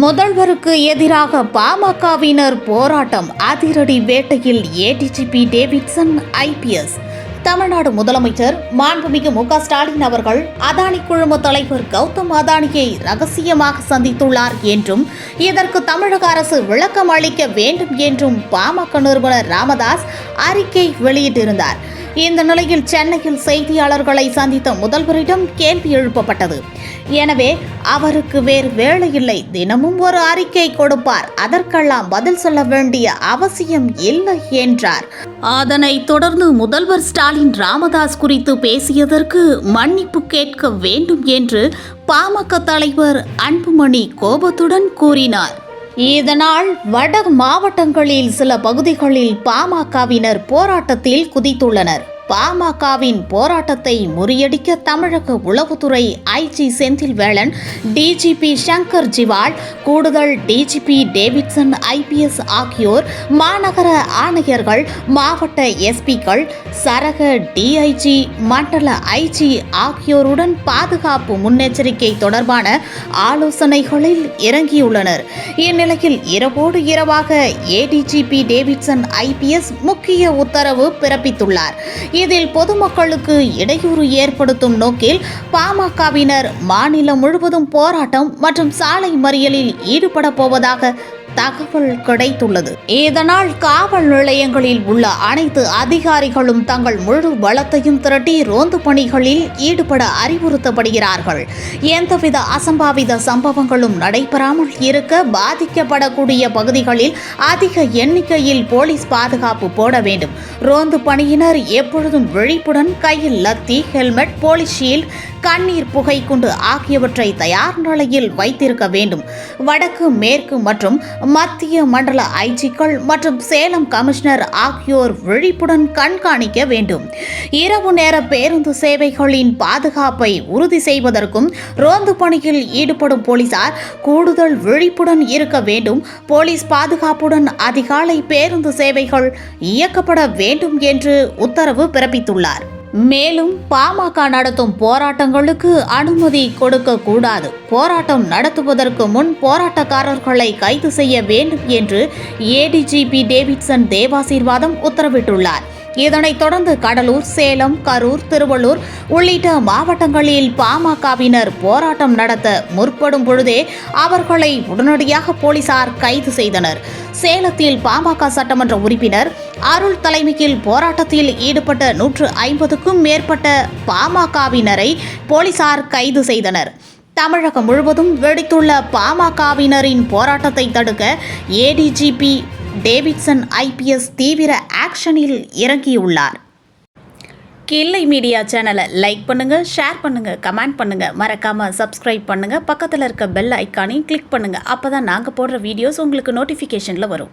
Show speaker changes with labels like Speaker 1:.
Speaker 1: முதல்வருக்கு எதிராக பாமகவினர் போராட்டம் அதிரடி வேட்டையில் ஏடிஜிபி டேவிட்சன் ஐபிஎஸ் தமிழ்நாடு முதலமைச்சர் மாண்புமிகு மு ஸ்டாலின் அவர்கள் அதானி குழும தலைவர் கௌதம் அதானியை ரகசியமாக சந்தித்துள்ளார் என்றும் இதற்கு தமிழக அரசு விளக்கம் அளிக்க வேண்டும் என்றும் பாமக நிறுவனர் ராமதாஸ் அறிக்கை வெளியிட்டிருந்தார். இந்த நிலையில் சென்னையில் செய்தியாளர்களை சந்தித்த முதல்வரிடம் கேள்வி எழுப்பப்பட்டது. எனவே அவருக்கு வேறு வேலை இல்லை தினமும் ஒரு அறிக்கை கொடுப்பார். அதற்கெல்லாம் பதில் சொல்ல வேண்டிய அவசியம் இல்லை என்றார். அதனைத் தொடர்ந்து முதல்வர் ஸ்டாலின் ராமதாஸ் குறித்து பேசியதற்கு மன்னிப்பு கேட்க வேண்டும் என்று பாமக தலைவர் அன்புமணி கோபத்துடன் கூறினார். இதனால் வட மாவட்டங்களில் சில பகுதிகளில் பாமகவினர் போராட்டத்தில் குதித்துள்ளனர். பாமகவின் போராட்டத்தை முறியடிக்க தமிழக உளவுத்துறை ஐஜி செந்தில்வேலன் டிஜிபி சங்கர் ஜிவால் கூடுதல் டிஜிபி டேவிட்சன் ஐபிஎஸ் ஆகியோர் மாநகர ஆணையர்கள் மாவட்ட எஸ்பிக்கள் சரக டிஐஜி மண்டல ஐஜி ஆகியோருடன் பாதுகாப்பு முன்னெச்சரிக்கை தொடர்பான ஆலோசனைகளில் இறங்கியுள்ளனர். இந்நிலையில் இரவோடு இரவாக ஏடிஜிபி டேவிட்சன் ஐபிஎஸ் முக்கிய உத்தரவு பிறப்பித்துள்ளார். இதில் பொதுமக்களுக்கு இடையூறு ஏற்படுத்தும் நோக்கில் பாமகவினர் மாநிலம் முழுவதும் போராட்டம் மற்றும் சாலை மறியலில் ஈடுபட போவதாக தகவல் கிடைத்துள்ளது. இதனால் காவல் நிலையங்களில் உள்ள அனைத்து அதிகாரிகளும் தங்கள் முழு பலத்தையும் திரட்டி ரோந்து பணிகளில் ஈடுபட அறிவுறுத்தப்படுகிறார்கள். எந்தவித அசம்பாவித சம்பவங்களும் நடைபெறாமல் இருக்க பாதிக்கப்படக்கூடிய பகுதிகளில் அதிக எண்ணிக்கையில் போலீஸ் பாதுகாப்பு போட வேண்டும். ரோந்து பணியினர் எப்பொழுதும் விழிப்புடன் கையில் லத்தி ஹெல்மெட் போலீஸ் ஷீல்ட் கண்ணீர் புகைக்குண்டு ஆகியவற்றை தயார் நிலையில் வைத்திருக்க வேண்டும். வடக்கு மேற்கு மற்றும் மத்திய மண்டல ஐஜிக்கள் மற்றும் சேலம் கமிஷனர் ஆகியோர் விழிப்புடன் கண்காணிக்க வேண்டும். இரவு நேர பேருந்து சேவைகளின் பாதுகாப்பை உறுதி செய்வதற்கும் ரோந்து பணியில் ஈடுபடும் போலீசார் கூடுதல் விழிப்புடன் இருக்க வேண்டும். போலீஸ் பாதுகாப்புடன் அதிகாலை பேருந்து சேவைகள் இயக்கப்பட வேண்டும் என்று உத்தரவு பிறப்பித்துள்ளார். மேலும் பாமக நடத்தும் போராட்டங்களுக்கு அனுமதி கொடுக்க கூடாது. போராட்டம் நடத்துவதற்கு முன் போராட்டக்காரர்களை கைது செய்ய வேண்டும் என்று ஏடிஜிபி டேவிட்சன் தேவாசீர்வாதம் உத்தரவிட்டுள்ளார். இதனைத் தொடர்ந்து கடலூர் சேலம் கரூர் திருவள்ளூர் உள்ளிட்ட மாவட்டங்களில் பாமகவினர் போராட்டம் நடத்த முற்படும் பொழுதே அவர்களை உடனடியாக போலீசார் கைது செய்தனர். சேலத்தில் பாமக சட்டமன்ற உறுப்பினர் அருள் தலைமையில் போராட்டத்தில் ஈடுபட்ட நூற்று ஐம்பதுக்கும் மேற்பட்ட பாமகவினரை போலீசார் கைது செய்தனர். தமிழகம் முழுவதும் வெடித்துள்ள பாமகவினரின் போராட்டத்தை தடுக்க ஏடிஜிபி டேவிட்சன் ஐபிஎஸ் தீவிர ஆக்ஷனில் இறங்கியுள்ளார். கில்லை மீடியா சேனலை லைக் பண்ணுங்கள் ஷேர் பண்ணுங்கள் கமெண்ட் பண்ணுங்கள் மறக்காமல் சப்ஸ்கிரைப் பண்ணுங்கள் பக்கத்தில் இருக்க பெல் ஐக்கானையும் கிளிக் அப்போ தான் நாங்கள் போடுற வீடியோஸ் உங்களுக்கு நோட்டிஃபிகேஷனில் வரும்.